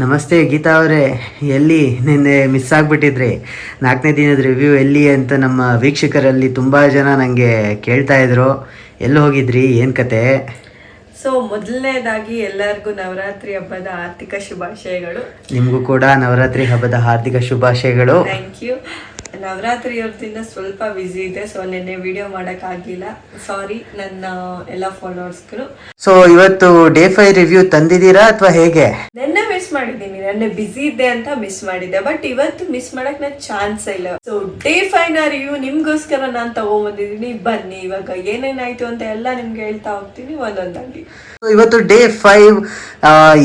ನಮಸ್ತೆ ಗೀತಾ ಅವರೇ. ಎಲ್ಲಿ ನಿನ್ನೆ ಮಿಸ್ ಆಗಿಬಿಟ್ಟಿದ್ರಿ? ನಾಲ್ಕನೇ ದಿನದ ರಿವ್ಯೂ ಎಲ್ಲಿ ಅಂತ ನಮ್ಮ ವೀಕ್ಷಕರಲ್ಲಿ ತುಂಬ ಜನ ನನಗೆ ಕೇಳ್ತಾ ಇದ್ರು. ಎಲ್ಲಿ ಹೋಗಿದ್ರಿ? ಏನು ಕತೆ? ಸೊ ಮೊದಲನೇದಾಗಿ ಎಲ್ಲರಿಗೂ ನವರಾತ್ರಿ ಹಬ್ಬದ ಆರ್ಥಿಕ ಶುಭಾಶಯಗಳು. ನಿಮಗೂ ಕೂಡ ನವರಾತ್ರಿ ಹಬ್ಬದ ಹಾರ್ದಿಕ ಶುಭಾಶಯಗಳು. ಥ್ಯಾಂಕ್ ಯು ನವರಾತ್ರಿ ಅವ್ರದಿಂದ ಸ್ವಲ್ಪ ಬ್ಯುಸಿ ಇದೆ ಸೊ ನಿನ್ನೆ ವಿಡಿಯೋ ಮಾಡೋಕ್ಕಾಗಲಿಲ್ಲ ಸಾರಿ ನನ್ನ ಎಲ್ಲ ಫಾಲೋವರ್ಸ್ಗಳು ಸೊ ಇವತ್ತು ಡೇ ಫೈ ರಿವ್ಯೂ ತಂದಿದ್ದೀರಾ ಅಥವಾ ಹೇಗೆ? ನೆನ್ನೆ ಮಾಡಿದ್ದೀನಿ. ನನ್ನ ಬ್ಯುಸಿ ಇದ್ದೆ ಅಂತ ಮಿಸ್ ಮಾಡಿದ್ದೆ. ಬಟ್ ಇವತ್ತು ಮಿಸ್ ಮಾಡಕ್ ನನ್ ಚಾನ್ಸ್ ಇಲ್ಲ. ಸೊ ಡೇ ಫೈವ್ನ ರಿವ್ಯೂ ನಿಮ್ಗೋಸ್ಕರ ನಾನು ತಗೊಂಬಂದಿದ್ದೀನಿ. ಬನ್ನಿ, ಇವಾಗ ಏನೇನಾಯ್ತು ಅಂತ ಎಲ್ಲ ನಿಮ್ಗೆ ಹೇಳ್ತಾ ಹೋಗ್ತೀನಿ. ಒಂದೊಂದಾಗಿ. ಇವತ್ತು ಡೇ ಫೈವ್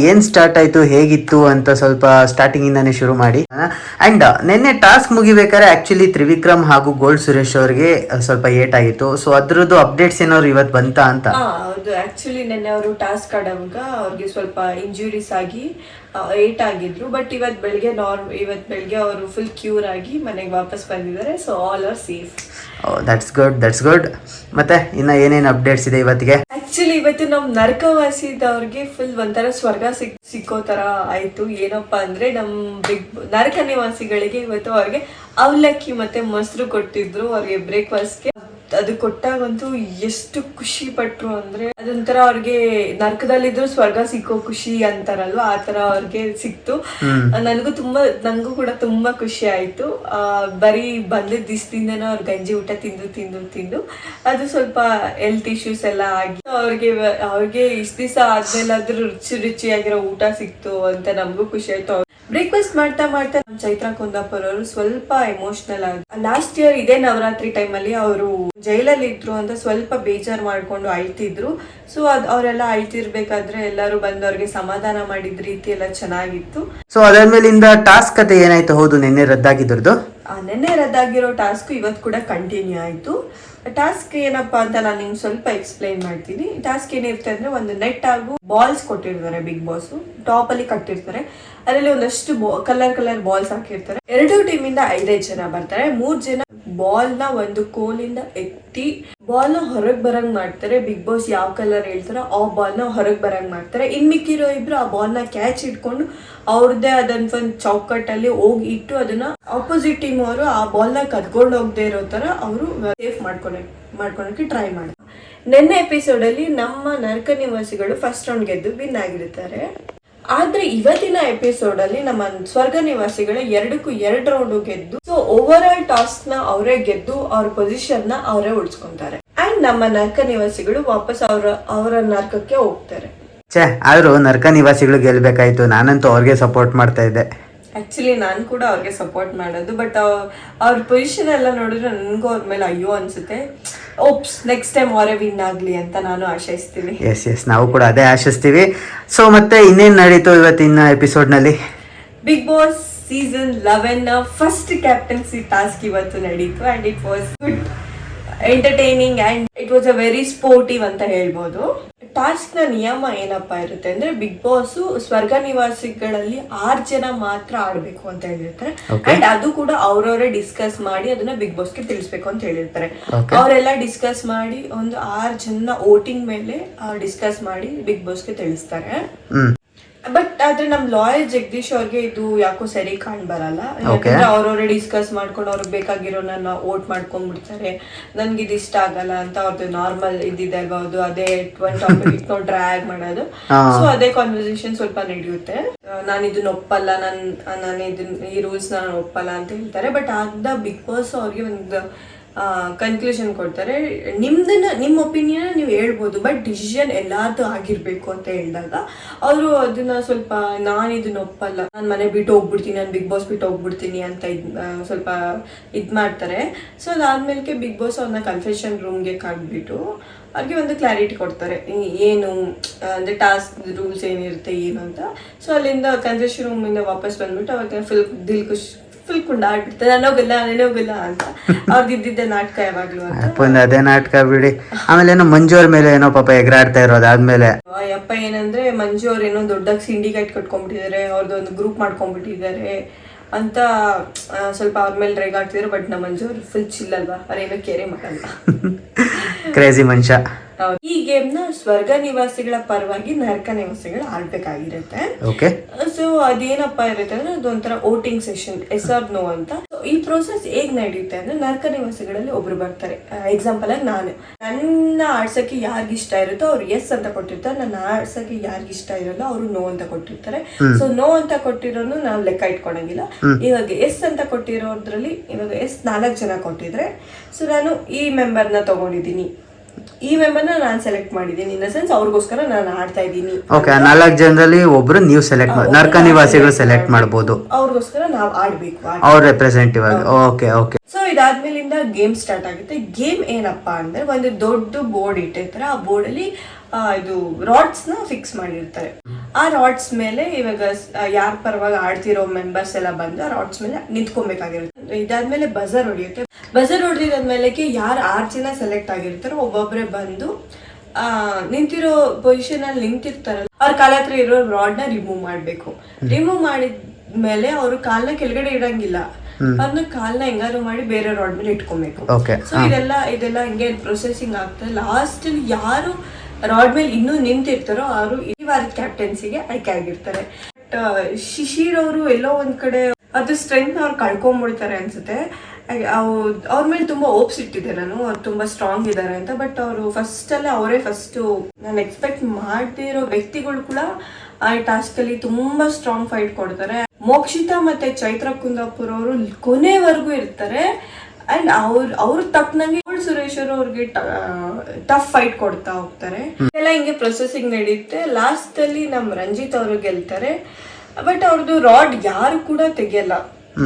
ಏನು ಸ್ಟಾರ್ಟ್ ಆಯ್ತು, ಹೇಗಿತ್ತು ಅಂತ ಸ್ವಲ್ಪ ಸ್ಟಾರ್ಟಿಂಗಿಂದಾನೇ ಶುರು ಮಾಡಿ. ಆ್ಯಂಡ್ ನಿನ್ನೆ ಟಾಸ್ಕ್ ಮುಗಿಬೇಕಾದ್ರೆ ಆಕ್ಚುಲಿ ತ್ರಿವಿಕ್ರಮ್ ಹಾಗೂ ಗೋಲ್ಡ್ ಸುರೇಶ್ ಅವ್ರಿಗೆ ಸ್ವಲ್ಪ ಏಟ್ ಆಗಿತ್ತು. ಸೊ ಅದ್ರದ್ದು ಅಪ್ಡೇಟ್ಸ್ ಏನಾದ್ರು ಇವತ್ತು ಬಂತ ಅಂತ? ಹೌದು. ಆಕ್ಚುಲಿ ನೆನ್ನೆ ಅವರು ಟಾಸ್ಕ್ ಆಡುವಾಗ ಅವ್ರಿಗೆ ಸ್ವಲ್ಪ ಇಂಜುರೀಸ್ ಆಗಿ ಏಟ್ ಆಗಿದ್ರು. ಬಟ್ ಇವತ್ ಬೆಳಿಗ್ಗೆ ನಾರ್ಮ್ ಇವತ್ ಬೆಳಿಗ್ಗೆ ಅವರು ಫುಲ್ ಕ್ಯೂರ್ ಆಗಿ ಮನೆಗೆ ವಾಪಸ್ ಬಂದಿದ್ದಾರೆ. So all are safe that's good that's good ಮತ್ತೆ ಇನ್ನ ಏನೇನು ಅಪ್ಡೇಟ್ಸ್ ಇದೆ ಇವತ್ತಿಗೆ? ಆಕ್ಚುಲಿ ಇವತ್ತು ನಮ್ ನರಕವಾಸಿದವ್ರಿಗೆ ಫುಲ್ ಒಂಥರ ಸ್ವರ್ಗ ಸಿಕ್, ಸಿಕ್ಕೋ ತರ ಆಯ್ತು. ಏನಪ್ಪಾ ಅಂದ್ರೆ ನಮ್ ಬಿಗ್ ನರಕ ನಿವಾಸಿಗಳಿಗೆ ಇವತ್ತು ಅವ್ರಿಗೆ ಅವಲಕ್ಕಿ ಮತ್ತೆ ಮೊಸರು ಕೊಟ್ಟಿದ್ರು. ಅವ್ರಿಗೆ ಬ್ರೇಕ್ಫಾಸ್ಟ್ಗೆ ಅದು ಕೊಟ್ಟಾಗಂತೂ ಎಷ್ಟು ಖುಷಿ ಪಟ್ರು ಅಂದ್ರೆ ಅದೊಂಥರ ಅವ್ರಿಗೆ ನರ್ಕದಲ್ಲಿದ್ರು ಸ್ವರ್ಗ ಸಿಕ್ಕೋ ಖುಷಿ ಅಂತಾರಲ್ವಾ? ಆ ತರ ಅವ್ರಿಗೆ ಸಿಕ್ತು. ನನಗೂ ತುಂಬಾ ನಂಗೂ ಕೂಡ ತುಂಬಾ ಖುಷಿ ಆಯ್ತು. ಆ, ಬರೀ ಬಂದಿದ್ದ ದಿವಸದಿಂದನೂ ಅವ್ರ ಗಂಜಿ ಊಟ ತಿಂದು ತಿಂದು ತಿಂದು. ಅದು ಸ್ವಲ್ಪ ಹೆಲ್ತ್ ಇಶ್ಯೂಸ್ ಎಲ್ಲ ಆಗಿ ಅವ್ರಿಗೆ ಅವ್ರಿಗೆ ಇಷ್ಟ ದಿವಸ ಆದ್ಮೇಲಾದ್ರೂ ರುಚಿ ರುಚಿಯಾಗಿರೋ ಊಟ ಸಿಕ್ತು ಅಂತ ನಮಗೂ ಖುಷಿ ಆಯ್ತು. ಬ್ರೇಕ್ಫಾಸ್ಟ್ ಮಾಡ್ತಾ ಮಾಡ್ತಾ ನಮ್ ಚೈತ್ರ ಕುಂದಾಪುರ್ ಅವರು ಸ್ವಲ್ಪ ಎಮೋಷನಲ್ ಆಗಿ ಲಾಸ್ಟ್ ಇಯರ್ ಇದೇ ನವರಾತ್ರಿ ಟೈಮ್ ಅಲ್ಲಿ ಅವರು ಜೈಲಲ್ಲಿ ಇದ್ರು ಅಂತ ಸ್ವಲ್ಪ ಬೇಜಾರ್ ಮಾಡ್ಕೊಂಡು ಅಳ್ತಿದ್ರು. ಸೊ ಅದ್ ಅವರೆಲ್ಲ ಅಳ್ತಿರ್ಬೇಕಾದ್ರೆ ಎಲ್ಲರೂ ಬಂದು ಅವ್ರಿಗೆ ಸಮಾಧಾನ ಮಾಡಿದ ರೀತಿ ಎಲ್ಲ ಚೆನ್ನಾಗಿತ್ತು. ಸೊ ಅದಾದ್ಮೇಲಿಂದ ಟಾಸ್ಕ್ ಕತೆ ಏನಾಯ್ತು? ಹೌದು ನಿನ್ನೆ ರದ್ದಾಗಿದ್ರದ್ದು ಆ, ನೆನ್ನೆ ರದ್ದಾಗಿರೋ ಟಾಸ್ಕ್ ಇವತ್ತು ಕೂಡ ಕಂಟಿನ್ಯೂ ಆಯಿತು. ಟಾಸ್ಕ್ ಏನಪ್ಪಾ ಅಂತ ನಾನು ನಿಮ್ಗೆ ಸ್ವಲ್ಪ ಎಕ್ಸ್ಪ್ಲೈನ್ ಮಾಡ್ತೀನಿ. ಟಾಸ್ಕ್ ಏನಿರುತ್ತೆ ಅಂದ್ರೆ ಒಂದು ನೆಟ್ ಹಾಗೂ ಬಾಲ್ಸ್ ಕೊಟ್ಟಿರ್ತಾರೆ ಬಿಗ್ ಬಾಸ್ ಟಾಪ್ ಅಲ್ಲಿ ಕಟ್ಟಿರ್ತಾರೆ. ಅದರಲ್ಲಿ ಒಂದಷ್ಟು ಕಲರ್ ಕಲರ್ ಬಾಲ್ಸ್ ಹಾಕಿರ್ತಾರೆ. ಎರಡು ಟೀಮ್ ಇಂದ ಐದೈದು ಜನ ಬರ್ತಾರೆ. ಮೂರ್ ಜನ ಬಾಲ್ನ ಒಂದು ಕೋಲಿಂದ ಎತ್ತಿ ಬಾಲ್ನ ಹೊರಗ್ ಬರಂಗ್ ಮಾಡ್ತಾರೆ. ಬಿಗ್ ಬಾಸ್ ಯಾವ ಕಲರ್ ಹೇಳ್ತಾರೋ ಆ ಬಾಲ್ನ ಹೊರಗ್ ಬರಂಗ್ ಮಾಡ್ತಾರೆ. ಇನ್ ಮಿಕ್ಕಿರೋ ಇಬ್ರು ಆ ಬಾಲ್ನ ಕ್ಯಾಚ್ ಇಟ್ಕೊಂಡು ಅವ್ರದ್ದೇ ಆದಂತ ಒಂದು ಚೌಕಟ್ಟಲ್ಲಿ ಹೋಗಿ ಇಟ್ಟು ಅದನ್ನ ಆಪೋಸಿಟ್ ಟೀಮ್ ಅವರು ಆ ಬಾಲ್ನ ಕದ್ಕೊಂಡು ಹೋಗದೆ ಇರೋ ತರ ಅವರು ಸೇಫ್ ಮಾಡ್ಕೊಳಕ್ ಮಾಡ್ಕೊಳಕ್ಕೆ ಟ್ರೈ ಮಾಡ್ತಾರೆ. ನಿನ್ನೆ ಎಪಿಸೋಡ್ ಅಲ್ಲಿ ನಮ್ಮ ನರಕ ನಿವಾಸಿಗಳು ಫಸ್ಟ್ ರೌಂಡ್ ಗೆದ್ದು ವಿನ್ ಆಗಿರ್ತಾರೆ ಆದ್ರೆ ಇವತ್ತಿನ ಎಪಿಸೋಡ್ ಅಲ್ಲಿ ನಮ್ಮ ಸ್ವರ್ಗ ನಿವಾಸಿಗಳು ಎರಡಕ್ಕೂ ಎರಡು ರೌಂಡ್ ಗೆದ್ದು ಸೊ ಓವರ್ ಆಲ್ ಟಾಸ್ನ ಅವರೇ ಗೆದ್ದು ಅವ್ರ ಪೊಸಿಷನ್ನ ಅವರೇ ಉಳಿಸ್ಕೊಂತಾರೆ. ಅಂಡ್ ನಮ್ಮ ನರ್ಕ ನಿವಾಸಿಗಳು ವಾಪಸ್ ಅವರ ಅವರ ನರ್ಕಕ್ಕೆ ಹೋಗ್ತಾರೆ. ಛೇ ಆದ್ರೂ ನರ್ಕ ನಿವಾಸಿಗಳು ಗೆಲ್ಬೇಕಾಯ್ತು. ನಾನಂತೂ ಅವ್ರಿಗೆ ಸಪೋರ್ಟ್ ಮಾಡ್ತಾ ಇದ್ದೆ. ಆಕ್ಚುಲಿ ನಾನು ಕೂಡ ಅವ್ರಿಗೆ ಸಪೋರ್ಟ್ ಮಾಡೋದು ಬಟ್ ಅವ್ರ ಪೊಸಿಷನ್ ಎಲ್ಲ ನೋಡಿದ್ರೆ ನನಗೂ ಅವ್ರ ಮೇಲೆ ಅಯ್ಯೋ ಅನ್ಸುತ್ತೆ. ಓಪ್ಸ್ ನೆಕ್ಸ್ಟ್ ಟೈಮ್ ಅವರೇ ವಿನ್ ಆಗಲಿ ಅಂತ ನಾನು ಆಶಯಿಸ್ತೀನಿ ಎಸ್ ಎಸ್ ನಾವು ಕೂಡ ಅದೇ ಆಶಿಸ್ತೀವಿ. ಸೊ ಮತ್ತೆ ಇನ್ನೇನು ನಡೀತು ಇವತ್ತಿನ ಎಪಿಸೋಡ್ನಲ್ಲಿ Bigg Boss season eleven first captaincy task ಇವತ್ತು ನಡೀತು and it was good entertaining and it was a very sportive ಅಂತ ಹೇಳ್ಬೋದು. ಟಾಸ್ಕ್ನ ನಿಯಮ ಏನಪ್ಪಾ ಇರುತ್ತೆ ಅಂದ್ರೆ ಬಿಗ್ ಬಾಸ್ ಸ್ವರ್ಗ ನಿವಾಸಿಗಳಲ್ಲಿ ಆರ್ ಜನ ಮಾತ್ರ ಆಡ್ಬೇಕು ಅಂತ ಹೇಳಿರ್ತಾರೆ. ಅಂಡ್ ಅದು ಕೂಡ ಅವ್ರವರೇ ಡಿಸ್ಕಸ್ ಮಾಡಿ ಅದನ್ನ ಬಿಗ್ ಬಾಸ್ಗೆ ತಿಳಿಸ್ಬೇಕು ಅಂತ ಹೇಳಿರ್ತಾರೆ. ಅವರೆಲ್ಲ ಡಿಸ್ಕಸ್ ಮಾಡಿ ಒಂದು ಆರ್ ಜನ ವೋಟಿಂಗ್ ಮೇಲೆ ಡಿಸ್ಕಸ್ ಮಾಡಿ ಬಿಗ್ ಬಾಸ್ಗೆ ತಿಳಿಸ್ತಾರೆ. ಬಟ್ ಆದ್ರೆ ನಮ್ ಲಾಯರ್ ಜಗದೀಶ್ ಅವ್ರಿಗೆ ಇದು ಯಾಕೋ ಸರಿ ಕಾಣ್ ಬರಲ್ಲ. ಯಾಕಂದ್ರೆ ಅವ್ರವ್ರೆ ಡಿಸ್ಕಸ್ ಮಾಡ್ಕೊಂಡು ಅವ್ರಿಗೆ ಬೇಕಾಗಿರೋನ ವೋಟ್ ಮಾಡ್ಕೊಂಡ್ಬಿಡ್ತಾರೆ ನನ್ಗೆ ಇದು ಇಷ್ಟ ಆಗಲ್ಲ ಅಂತ ಅವ್ರದ್ದು ನಾರ್ಮಲ್ ಇದ್ದಿದ್ದಾಗ ಅದು ಅದೇ ಒನ್ ಟಾಪಿಕ್ ಇಟ್ಕೊಂಡು ಡ್ರ್ಯಾಗ್ ಮಾಡೋದು. ಸೊ ಅದೇ ಕಾನ್ವರ್ಸೇಷನ್ ಸ್ವಲ್ಪ ನಡೆಯುತ್ತೆ. ನಾನು ಇದನ್ನ ಒಪ್ಪಲ್ಲ ನನ್ ನಾನು ಇದನ್ನ ಈ ರೂಲ್ಸ್ ನಾನು ಒಪ್ಪಲ್ಲ ಅಂತ ಹೇಳ್ತಾರೆ. ಬಟ್ ಆಗ್ದ ಬಿಗ್ ಬಾಸ್ ಅವ್ರಿಗೆ ಒಂದು ಕನ್ಕ್ಲೂಷನ್ ಕೊಡ್ತಾರೆ. ನಿಮ್ದನ್ನ, ನಿಮ್ಮ ಒಪಿನಿಯನ್ ನೀವು ಹೇಳ್ಬೋದು ಬಟ್ ಡಿಸಿಷನ್ ಎಲ್ಲಾರ್ದು ಆಗಿರ್ಬೇಕು ಅಂತ ಹೇಳಿದಾಗ ಅವರು ಅದನ್ನ ಸ್ವಲ್ಪ, ನಾನು ಇದನ್ನ ಒಪ್ಪಲ್ಲ. ನಾನು ಮನೆ ಬಿಟ್ಟು ಹೋಗ್ಬಿಡ್ತೀನಿ, ನಾನು ಬಿಗ್ ಬಾಸ್ ಬಿಟ್ಟು ಹೋಗ್ಬಿಡ್ತೀನಿ ಅಂತ ಇದ್ ಸ್ವಲ್ಪ ಇದು ಮಾಡ್ತಾರೆ. ಸೊ ಅದಾದ್ಮೇಲೆ ಬಿಗ್ ಬಾಸ್ ಅವ್ರನ್ನ ಕನ್ಫೆಷನ್ ರೂಮ್ಗೆ ಕರೆದ್ಬಿಟ್ಟು ಅವ್ರಿಗೆ ಒಂದು ಕ್ಲಾರಿಟಿ ಕೊಡ್ತಾರೆ. ಏನು, ಅಂದರೆ ಅಂದ್ರೆ ಟಾಸ್ಕ್ ರೂಲ್ಸ್ ಏನಿರುತ್ತೆ, ಏನು ಅಂತ. ಸೊ ಅಲ್ಲಿಂದ ಕನ್ಫೆಷನ್ ರೂಮಿಂದ ವಾಪಸ್ ಬಂದ್ಬಿಟ್ಟು ಅವಾಗ ಫುಲ್ ದಿಲ್ ಖುಷ್ ಫುಲ್ ಕುಂಡಾಡ್ಬಿಡ್ತಾರೆ ನನಗೋಗಿಲ್ಲ ನನಗೋಗಿಲ್ಲ ಅಂತ. ಅವ್ರದ್ದು ಇದ್ದಿದ್ದೆ ನಾಟಕ ಯಾವಾಗ್ಲೂ ಅಂತ. ಒಂದು ಅದೇ ನಾಟಕ ಬಿಡಿ. ಆಮೇಲೆ ಏನೋ ಮಂಜು ಅವ್ರ ಮೇಲೆ ಏನೋ ಪಾಪ ಎಗರಾಡ್ತಾ ಇರೋದು ಆದ್ಮೇಲೆ. ಯಪ್ಪ ಏನಂದ್ರೆ ಮಂಜು ಅವ್ರು ಏನೋ ದೊಡ್ಡ ಸಿಂಡಿಕೇಟ್ ಕಟ್ಕೊಂಡ್ಬಿಟ್ಟಿದ್ದಾರೆ ಅವ್ರದ್ದು ಒಂದು ಗ್ರೂಪ್ ಮಾಡ್ಕೊಂಡ್ಬಿಟ್ಟಿದ್ದಾರೆ. ಅಂತ ಸ್ವಲ್ಪ ಅವ್ರ ಮೇಲೆ ರೇಗಾಡ್ತಿದ್ರು ಬಟ್ ನಮ್ಮ ಮಂಜೂರ್ ಫುಲ್ ಚಿಲ್ ಅಲ್ವಾ? ಅವ್ರೇನು ಕೇರೆ ಮಾಡಲ್ಲ. ಕ್ರೇಜಿ ಮನುಷ್ಯ. ಈ ಗೇಮ್ನ ಸ್ವರ್ಗ ನಿವಾಸಿಗಳ ಪರವಾಗಿ ನರಕ ನಿವಾಸಿಗಳು ಆಡ್ಬೇಕಾಗಿರುತ್ತೆ. ಸೊ ಅದೇನಪ್ಪ ಇರುತ್ತೆ ಅಂದ್ರೆ ಅದೊಂಥರ voting session yes or no ಅಂತ. ಈ ಪ್ರೋಸೆಸ್ ಹೇಗ್ ನಡೆಯುತ್ತೆ ಅಂದ್ರೆ ನರಕ ನಿವಾಸಿಗಳಲ್ಲಿ ಒಬ್ರು ಬರ್ತಾರೆ. ಎಕ್ಸಾಂಪಲ್ ಆಗಿ ನಾನು. ನನ್ನ ಆಡ್ಸಕ್ಕೆ ಯಾರಿಗೆ ಇಷ್ಟ ಇರುತ್ತೋ ಅವ್ರು ಎಸ್ ಅಂತ ಕೊಟ್ಟಿರ್ತಾರೆ. ನನ್ನ ಆಡ್ಸಕ್ಕೆ ಯಾರಿಗೆ ಇಷ್ಟ ಇರಲ್ಲ ಅವರು ನೋ ಅಂತ ಕೊಟ್ಟಿರ್ತಾರೆ. ಸೊ ನೋ ಅಂತ ಕೊಟ್ಟಿರೋನು ನಾವು ಲೆಕ್ಕ ಇಟ್ಕೊಳಂಗಿಲ್ಲ. ಇವಾಗ ಎಸ್ ಅಂತ ಕೊಟ್ಟಿರೋದ್ರಲ್ಲಿ ಇವಾಗ ಎಸ್ ನಾಲ್ಕು ಜನ ಕೊಟ್ಟಿದ್ರೆ ಸೊ ನಾನು ಈ ಮೆಂಬರ್ನ ತಗೊಂಡಿದ್ದೀನಿ. ಈ ಮೆಂಬರ್ನ ನಾನು ಸೆಲೆಕ್ಟ್ ಮಾಡಿದ್ದೀನಿ. ಇನ್ ದ ಸೆನ್ಸ್ ಅವ್ರಿಗೋಸ್ಕರ ನಾನು ಆಡ್ತಾ ಇದ್ದೀನಿ. ಓಕೆ ನಾಲ್ಕು ಜನರಲ್ಲಿ ಒಬ್ರು ನೀವು ಸೆಲೆಕ್ಟ್ ನರ್ಕ ನಿವಾಸಿಗಳು ಸೆಲೆಕ್ಟ್ ಮಾಡ್ಬೋದು. ಅವ್ರಿಗೋಸ್ಕರ ನಾವು ಆಡ್ಬೇಕು ಆಡ್- ಅವ್ರ ರೆಪ್ರೆಸೆಂಟೇಟಿವ್ ಆಗಿ ಓಕೆ ಓಕೆ ಸೊ ಇದಾದ್ಮೇಲಿಂದ ಗೇಮ್ ಸ್ಟಾರ್ಟ್ ಆಗುತ್ತೆ. ಗೇಮ್ ಏನಪ್ಪಾ ಅಂದ್ರೆ ಒಂದು ದೊಡ್ಡ ಬೋರ್ಡ್ ಇಟ್ಟಿರ್ತಾರೆ. ಆ ಬೋರ್ಡ್ ಅಲ್ಲಿ ಇದು ರಾಡ್ಸ್ನ ಫಿಕ್ಸ್ ಮಾಡಿರ್ತಾರೆ. ಆ ರಾಡ್ಸ್ ಮೇಲೆ ಇವಾಗ ಯಾರ ಪರವಾಗಿ ಆಡ್ತಿರೋ ಮೆಂಬರ್ಸ್ ಎಲ್ಲ ಬಂದು ಆ ರಾಡ್ಸ್ ಮೇಲೆ ನಿಂತ್ಕೊಬೇಕಾಗಿರುತ್ತೆ. ಇದಾದ್ಮೇಲೆ ಬಜಾರ್ ಹೊಡಿಯುತ್ತೆ. ಬಜರ್ ಹೊಡೆದಿದ್ದಾದ್ಮೇಲೆ ಯಾರು ಆರು ಜನ ಸೆಲೆಕ್ಟ್ ಆಗಿರ್ತಾರೋ ಒಬ್ಬೊಬ್ಬರೇ ಬಂದು ನಿಂತಿರೋ ಪೊಸಿಷನ್ ಅಲ್ಲಿ ನಿಂತಿರ್ತಾರಲ್ಲ ಅವ್ರ ಕಾಲ ಹತ್ರ ಇರೋ ರಾಡ್ನ ರಿಮೂವ್ ಮಾಡ್ಬೇಕು. ರಿಮೂವ್ ಮಾಡಿದ್ಮೇಲೆ ಅವರು ಕಾಲ್ನ ಕೆಳಗಡೆ ಇಡಂಗಿಲ್ಲ. ಅದನ್ನ ಕಾಲ್ನ ಹೆಂಗಾರು ಮಾಡಿ ಬೇರೆ ರಾಡ್ ಮೇಲೆ ಇಟ್ಕೊಬೇಕು. ಸೊ ಇದೆಲ್ಲ ಇದೆಲ್ಲ ಹಿಂಗೆ ಪ್ರೊಸೆಸಿಂಗ್ ಆಗ್ತದೆ. ಲಾಸ್ಟ್ ಯಾರು ರಾಡ್ ಮೇಲೆ ಇನ್ನೂ ನಿಂತಿರ್ತಾರೋ ಅವರು ಈ ವಾರದ ಕ್ಯಾಪ್ಟನ್ಸಿಗೆ ಆಯ್ಕೆ ಆಗಿರ್ತಾರೆ. ಬಟ್ ಶಿಶಿರ್ ಅವರು ಎಲ್ಲೋ ಒಂದ್ ಕಡೆ ಅದು ಸ್ಟ್ರೆಂತ್ ಅವ್ರು ಕಳ್ಕೊಂಡ್ಬಿಡ್ತಾರೆ ಅನ್ಸುತ್ತೆ. ಅವ್ರ ಮೇಲೆ ತುಂಬಾ ಓಪ್ಸ್ ಇಟ್ಟಿದ್ದೆ ನಾನು ಅವ್ರು ತುಂಬಾ ಸ್ಟ್ರಾಂಗ್ ಇದ್ದಾರೆ ಅಂತ. ಬಟ್ ಅವರು ಫಸ್ಟ್ ಅಲ್ಲೇ ಅವರೇ ಫಸ್ಟ್ ನಾನು ಎಕ್ಸ್ಪೆಕ್ಟ್ ಮಾಡ್ತಿರೋ ವ್ಯಕ್ತಿಗಳು ಕೂಡ ಆ ಟಾಸ್ಕಲ್ಲಿ ತುಂಬಾ ಸ್ಟ್ರಾಂಗ್ ಫೈಟ್ ಕೊಡ್ತಾರೆ. ಮೋಕ್ಷಿತಾ ಮತ್ತೆ ಚೈತ್ರ ಕುಂದಾಪುರ್ ಅವರು ಕೊನೆವರೆಗೂ ಇರ್ತಾರೆ. ಅಂಡ್ ಅವ್ರ ಅವ್ರ ತಪ್ಪನಂಗೆ ಸುರೇಶ್ ಅವರು ಅವ್ರಿಗೆ ಟಫ್ ಫೈಟ್ ಕೊಡ್ತಾ ಹೋಗ್ತಾರೆ. ಎಲ್ಲ ಹಿಂಗೆ ಪ್ರೊಸೆಸಿಂಗ್ ನಡೆಯುತ್ತೆ ಲಾಸ್ಟಲ್ಲಿ ನಮ್ ರಂಜಿತ್ ಅವರು ಗೆಲ್ತಾರೆ. ಬಟ್ ಅವ್ರದ್ದು ರಾಡ್ ಯಾರು ಕೂಡ ತೆಗಿಯಲ್ಲ.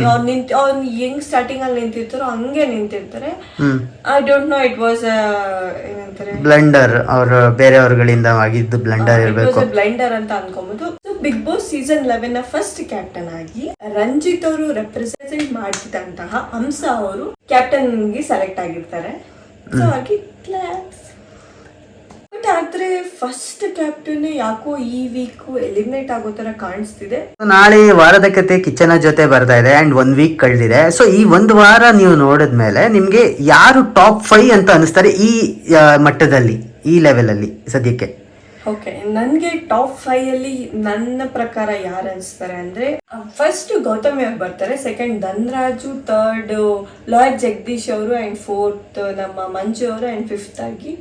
ಅವ್ರು ನಿಂತ್ ಹೆಂಗ್ ಸ್ಟಾರ್ಟಿಂಗ್ ಅಲ್ಲಿ ನಿಂತಿರ್ತಾರೋ ಹಂಗೆ ನಿಂತಿರ್ತಾರೆ. I don't know it was ಏನಂತಾರೆ? ಬ್ಲೆಂಡರ್ ಅವ್ರ ಬೇರೆಯವ್ರಗಳಿಂದ ಆಗಿದ್ದು ಬ್ಲೆಂಡರ್ ಇರಬೇಕು. ಬ್ಲೆಂಡರ್ ಅಂತ ಅನ್ಕೊಬಹುದು ಬಿಗ್ ಬಾಸ್ ಸೀಸನ್ ಲೆವೆನ್ನ ಫಸ್ಟ್ ಕ್ಯಾಪ್ಟನ್ ಆಗಿ ರಂಜಿತ್ ಅವರು ರೆಪ್ರೆಸೆಂಟ್ ಮಾಡ್ತಿದ್ದಂತಹ ಹಂಸ ಅವರು ಕ್ಯಾಪ್ಟನ್ಗೆ ಸೆಲೆಕ್ಟ್ ಆಗಿರ್ತಾರೆ ಸೊ ಹಾಗೆ ಬಟ್ ಆದ್ರೆ ಫಸ್ಟ್ ಕ್ಯಾಪ್ಟನ್ ಯಾಕೋ ಈ ವೀಕ್ ಎಲಿಮಿನೇಟ್ ಆಗೋ ತರ ಕಾಣಿಸ್ತಿದೆ. ನಾಳೆ ವಾರದ ಕತೆ ಕಿಚನ ಜೊತೆ ಬರ್ತಾ ಇದೆ ಅಂಡ್ ಒನ್ ವೀಕ್ ಕಳೆದಿದೆ. ಸೊ ಈ ಒಂದು ವಾರ ನೀವು ನೋಡಿದ್ಮೇಲೆ ನಿಮ್ಗೆ ಯಾರು ಟಾಪ್ ಫೈವ್ ಅಂತ ಅನಿಸ್ತಾರೆ ಈ ಆ, ಮಟ್ಟದಲ್ಲಿ ಈ ಲೆವೆಲ್ ಅಲ್ಲಿ ಸದ್ಯಕ್ಕೆ? ಓಕೆ ನನ್ಗೆ ಟಾಪ್ ಫೈವ್ ಅಲ್ಲಿ ನನ್ನ ಪ್ರಕಾರ ಯಾರು ಅನಿಸ್ತಾರೆ ಅಂದ್ರೆ ಫಸ್ಟ್ ಗೌತಮಿ ಅವ್ರು ಬರ್ತಾರೆ second Dhanraju third lawyer Jagadish ಅವರು ಅಂಡ್ ಫೋರ್ತ್ ನಮ್ಮ ಮಂಜು ಅವರು ಅಂಡ್ ಫಿಫ್ತ್ ಆಗಿ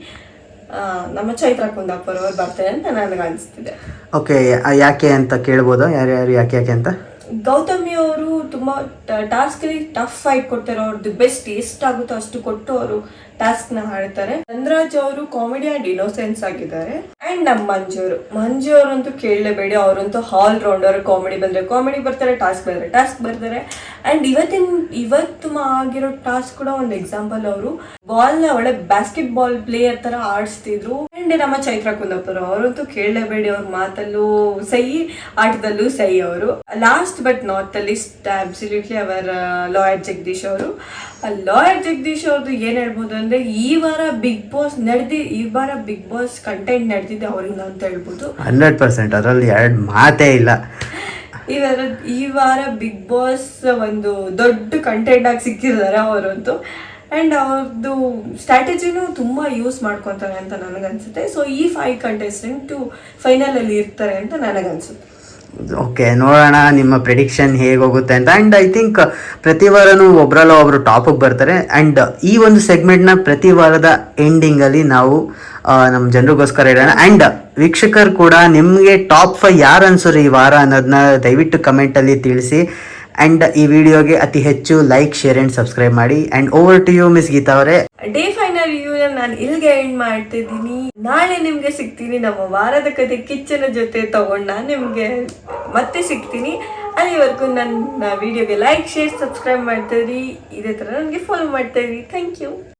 ನಮ್ಮ ಚೈತ್ರ ಕುಂದಾಪುರ ಅವರು ಬರ್ತಾರೆ ಅಂತ ನನಗೆ ಅನಿಸ್ತಿದೆ. ಓಕೆ ಯಾಕೆ ಅಂತ ಕೇಳ್ಬೋದಾ? ಯಾರ್ಯಾರು ಯಾಕೆ ಯಾಕೆ ಅಂತ? ಗೌತಮಿ ಅವರು ತುಂಬಾ ಟಾಸ್ಕ್ ಅಲ್ಲಿ ಟಫ್ ಫೈಟ್ ಕೊಡ್ತಾರೆ. ಅವ್ರದ್ದು ಬೆಸ್ಟ್ ಎಷ್ಟಾಗುತ್ತೋ ಅಷ್ಟು ಕೊಟ್ಟು ಅವರು ಟಾಸ್ಕ್ನ ಹಾಡ್ತಾರೆ ಚಂದ್ರಾಜ್ ಅವರು ಕಾಮಿಡಿ ಅಂಡ್ ಇನೋಸೆನ್ಸ್ ಆಗಿದ್ದಾರೆ. ಅಂಡ್ ನಮ್ಮ ಮಂಜು ಅವರು ಮಂಜು ಅವರಂತೂ ಕೇಳಲೇಬೇಡಿ, ಅವರಂತೂ ಹಾಲ್ ರೌಂಡರ್ ಕಾಮಿಡಿ ಬಂದರೆ ಕಾಮಿಡಿ ಬರ್ತಾರೆ ಟಾಸ್ಕ್ ಬಂದ್ರೆ ಟಾಸ್ಕ್ ಬರ್ತಾರೆ. ಆ್ಯಂಡ್ ಇವತ್ತಿನ, ಇವತ್ತು ಆಗಿರೋ ಟಾಸ್ಕ್ ಕೂಡ ಒಂದು ಎಕ್ಸಾಂಪಲ್ ಅವರು. ಬಾಲ್ನ ಒಳ್ಳೆ ಬ್ಯಾಸ್ಕೆಟ್ ಬಾಲ್ ಪ್ಲೇಯರ್ ತರ ಆಡಿಸ್ತಿದ್ರು. ಆ್ಯಂಡ್ ನಮ್ಮ ಚೈತ್ರ ಕುಂದಾಪುರ ಅವರಂತೂ ಕೇಳಲೇಬೇಡಿ ಅವ್ರ ಮಾತಲ್ಲೂ ಸೈ ಆಟದಲ್ಲೂ ಸೈ ಅವರು. ಲಾಸ್ಟ್ ಬಟ್ ನಾಟ್ ಅಲ್ಲಿ ಅಬ್ಸಲ್ಯೂಟ್ಲಿ ಅವರ್ ಲಾಯರ್ ಜಗದೀಶ್ ಅವರು. ಲಾಯರ್ ಜಗದೀಶ್ ಅವ್ರದ್ದು ಏನ್ ಹೇಳ್ಬೋದು ಅಂದ್ರೆ, ಈ ವಾರ ಬಿಗ್ ಬಾಸ್ ನಡೆದಿ, ಈ ವಾರ ಬಿಗ್ ಬಾಸ್ ಕಂಟೆಂಟ್ ನಡೆದಿದೆ. ಅವರಿಂದ ಅಂತ ಹೇಳ್ಬೋದು. ಹಂಡ್ರೆಡ್ ಪರ್ಸೆಂಟ್ ಅದರಲ್ಲಿ ಎರಡು ಮಾತೇ ಇಲ್ಲ. ಇವರ ವಾರ ಈ ವಾರ ಬಿಗ್ ಬಾಸ್ ಒಂದು ದೊಡ್ಡ ಕಂಟೆಂಟ್ ಆಗಿ ಸಿಕ್ಕಿದ್ದಾರೆ ಅವರಂತೂ. ಅಂಡ್ ಅವ್ರದ್ದು ಸ್ಟ್ರಾಟಜಿನೂ ತುಂಬ ಯೂಸ್ ಮಾಡ್ಕೊತಾರೆ ಅಂತ ನನಗನ್ಸುತ್ತೆ. ಸೊ ಈ ಫೈವ್ ಕಂಟೆಸ್ಟೆಂಟ್ ಫೈನಲ್ ಅಲ್ಲಿ ಇರ್ತಾರೆ ಅಂತ ನನಗನ್ಸುತ್ತೆ. ಓಕೆ ನೋಡೋಣ ನಿಮ್ಮ ಪ್ರಿಡಿಕ್ಷನ್ ಹೇಗೆ ಹೋಗುತ್ತೆ ಅಂತ. ಆ್ಯಂಡ್ ಐ ಥಿಂಕ್ ಪ್ರತಿ ವಾರನೂ ಒಬ್ರಲ್ಲ ಒಬ್ಬರು ಟಾಪಿಗೆ ಬರ್ತಾರೆ. ಆ್ಯಂಡ್ ಈ ಒಂದು ಸೆಗ್ಮೆಂಟ್ನ ಪ್ರತಿ ವಾರದ ಎಂಡಿಂಗಲ್ಲಿ ನಾವು ನಮ್ಮ ಜನರಿಗೋಸ್ಕರ ಇಡೋಣ ಆ್ಯಂಡ್ ವೀಕ್ಷಕರು ಕೂಡ ನಿಮಗೆ ಟಾಪ್ ಫೈವ್ ಯಾರು ಅನ್ಸೋರು ಈ ವಾರ ಅನ್ನೋದನ್ನ ದಯವಿಟ್ಟು ಕಮೆಂಟಲ್ಲಿ ತಿಳಿಸಿ. ಆ್ಯಂಡ್ ಈ ವಿಡಿಯೋಗೆ ಅತಿ ಹೆಚ್ಚು ಲೈಕ್ ಶೇರ್ ಆ್ಯಂಡ್ ಸಬ್ಸ್ಕ್ರೈಬ್ ಮಾಡಿ. And over to you miss Geetha ಅವರೇ. ಡೇ ಫೈನಲ್ ರಿವ್ಯೂನ ನಾನು ಇಲ್ಲಿಗೆ ಎಂಡ್ ಮಾಡ್ತಿದ್ದೀನಿ. ನಾಳೆ ನಿಮಗೆ ಸಿಗ್ತೀನಿ. ನಮ್ಮ ವಾರದ ಕತೆ ಕಿಚ್ಚನ ಜೊತೆ ತಗೊಂಡು ನಿಮ್ಗೆ ಮತ್ತೆ ಸಿಗ್ತೀನಿ. ಅಲ್ಲಿವರೆಗೂ ನನ್ನ ವಿಡಿಯೋಗೆ ಲೈಕ್ ಶೇರ್ ಸಬ್ಸ್ಕ್ರೈಬ್ ಮಾಡ್ತಾ ಇರಿ ಇದೇ ಥರ ನನಗೆ ಫಾಲೋ ಮಾಡ್ತಾ ಥ್ಯಾಂಕ್ ಯು